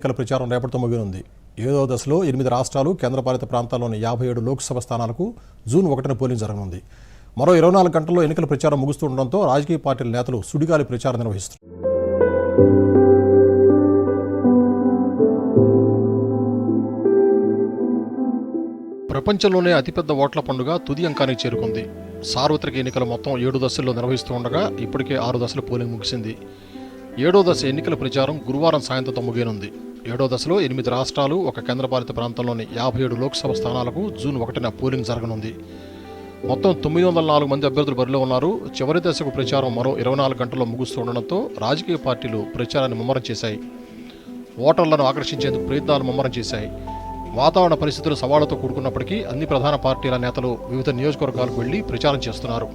ఎన్నికల ప్రచారం రేపటితో ముగినుంది ఏదో దశలో ఎనిమిది రాష్ట్రాలు కేంద్రపాలిత ప్రాంతాల్లోని యాభై ఏడు లోక్సభ స్థానాలకు జూన్ ఒకటిన పోలింగ్ జరగనుంది. మరో ఇరవై నాలుగు గంటల్లో ఎన్నికల ప్రచారం ముగుస్తుండటంతో రాజకీయ పార్టీల నేతలు సుడిగాలి ప్రచారం నిర్వహిస్తున్నారు. ప్రపంచంలోనే అతిపెద్ద ఓట్ల పండుగ తుది అంకానికి చేరుకుంది. సార్వత్రిక ఎన్నికలు మొత్తం ఏడు దశల్లో నిర్వహిస్తూ ఉండగా ఇప్పటికే ఆరు దశల పోలింగ్ ముగిసింది. ఏడో దశ ఎన్నికల ప్రచారం గురువారం సాయంత్రంతో ముగియనుంది. ఏడో దశలో ఎనిమిది రాష్ట్రాలు ఒక కేంద్రపాలిత ప్రాంతంలోని యాభై ఏడు లోక్సభ స్థానాలకు జూన్ ఒకటిన పోలింగ్ జరగనుంది. మొత్తం తొమ్మిది వందల నాలుగు మంది అభ్యర్థులు బరిలో ఉన్నారు. చివరి దశకు ప్రచారం మరో ఇరవై నాలుగు గంటల్లో ముగుస్తుండటంతో రాజకీయ పార్టీలు ప్రచారాన్ని ముమ్మరం చేశాయి. ఓటర్లను ఆకర్షించేందుకు ప్రయత్నాలు ముమ్మరం చేశాయి. వాతావరణ పరిస్థితులు సవాళ్ళతో కూడుకున్నప్పటికీ అన్ని ప్రధాన పార్టీల నేతలు వివిధ నియోజకవర్గాలకు వెళ్ళి ప్రచారం చేస్తున్నారు.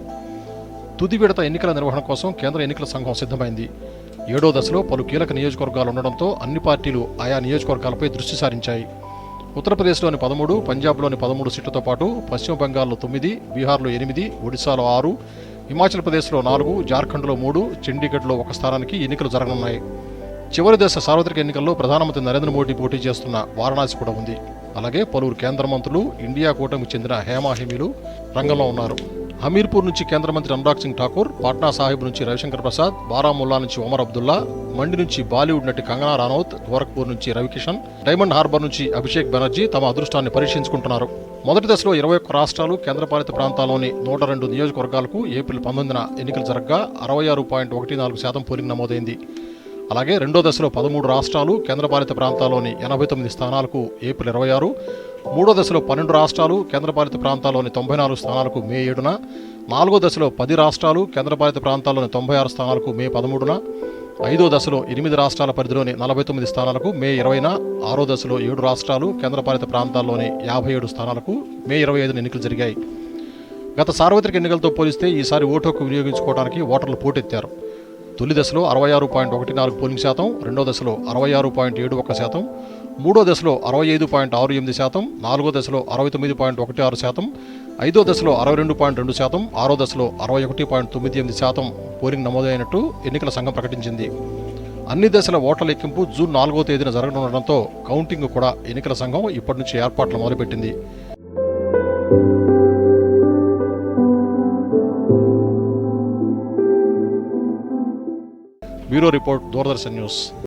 తుది విడత ఎన్నికల నిర్వహణ కోసం కేంద్ర ఎన్నికల సంఘం సిద్ధమైంది. ఏడో దశలో పలు కీలక నియోజకవర్గాలు ఉండడంతో అన్ని పార్టీలు ఆయా నియోజకవర్గాలపై దృష్టి సారించాయి. ఉత్తరప్రదేశ్లోని పదమూడు పంజాబ్లోని పదమూడు సీట్లతో పాటు పశ్చిమ బెంగాల్లో తొమ్మిది బీహార్లో ఎనిమిది ఒడిశాలో ఆరు హిమాచల్ ప్రదేశ్లో నాలుగు జార్ఖండ్లో మూడు చండీగఢ్లో ఒక స్థానానికి ఎన్నికలు జరగనున్నాయి. చివరి దశ సార్వత్రిక ఎన్నికల్లో ప్రధానమంత్రి నరేంద్ర మోడీ పోటీ చేస్తున్న వారణాసి కూడా ఉంది. అలాగే పలువురు కేంద్ర మంత్రులు ఇండియా కూటమికి చెందిన హేమాహేమీలు రంగంలో ఉన్నారు. హమీర్పూర్ నుంచి కేంద్ర మంత్రి అనురాగ్ సింగ్ ఠాకూర్ పాట్నా సాహిబ్ నుంచి రవిశంకర్ ప్రసాద్ బారాముల్లా నుంచి ఒమర్ అబ్దుల్లా మండి నుంచి బాలీవుడ్ నటి కంగనా రానౌత్ గోరఖ్పూర్ నుంచి రవికిషన్ డైమండ్ హార్బర్ నుంచి అభిషేక్ బెనర్జీ తమ అదృష్టాన్ని పరీక్షించుకుంటున్నారు. మొదటి దశలో ఇరవై ఒక్క రాష్ట్రాలు కేంద్రపాలిత ప్రాంతాల్లోని నూట రెండు నియోజకవర్గాలకు ఏప్రిల్ పంతొమ్మిదిన ఎన్నికలు జరగగా అరవై ఆరు పాయింట్ ఒకటి నాలుగు శాతం పోలింగ్ నమోదైంది. అలాగే రెండో దశలో పదమూడు రాష్ట్రాలు కేంద్రపాలిత ప్రాంతాల్లోని ఎనభై తొమ్మిది స్థానాలకు ఏప్రిల్ ఇరవై ఆరు మూడో దశలో పన్నెండు రాష్ట్రాలు కేంద్రపాలిత ప్రాంతాల్లోని తొంభై నాలుగు స్థానాలకు మే ఏడున. నాలుగో దశలో పది రాష్ట్రాలు కేంద్రపాలిత ప్రాంతాల్లోని తొంభై ఆరు స్థానాలకు మే పదమూడున. ఐదో దశలో ఎనిమిది రాష్ట్రాల పరిధిలోని నలభై తొమ్మిది స్థానాలకు మే ఇరవైన. ఆరో దశలో ఏడు రాష్ట్రాలు కేంద్రపాలిత ప్రాంతాల్లోని యాభై ఏడు స్థానాలకు మే ఇరవై ఐదున ఎన్నికలు జరిగాయి. గత సార్వత్రిక ఎన్నికలతో పోలిస్తే ఈసారి ఓటు హక్కు వినియోగించుకోవడానికి ఓటర్లు పోటెత్తారు. తొలి దశలో అరవై ఆరు పాయింట్ ఒకటి నాలుగు పోలింగ్ శాతం రెండో దశలో అరవై ఆరు పాయింట్ ఏడు ఒక శాతం మూడో దశలో అరవై ఐదు పాయింట్ ఆరు ఎనిమిది శాతం నాలుగో దశలో అరవై తొమ్మిది పాయింట్ ఒకటి ఆరు శాతం ఐదో దశలో అరవై రెండు పాయింట్ రెండు శాతం ఆరో దశలో అరవై ఒకటి పాయింట్ తొమ్మిది ఎనిమిది శాతం పోలింగ్ నమోదైనట్టు ఎన్నికల సంఘం ప్రకటించింది. అన్ని దశల ఓట్ల లెక్కింపు జూన్ నాలుగో తేదీన జరగనుండటంతో కౌంటింగ్ కూడా ఎన్నికల సంఘం ఇప్పటి నుంచి ఏర్పాట్లు మొదలుపెట్టింది. Bureau report Doordarshan news.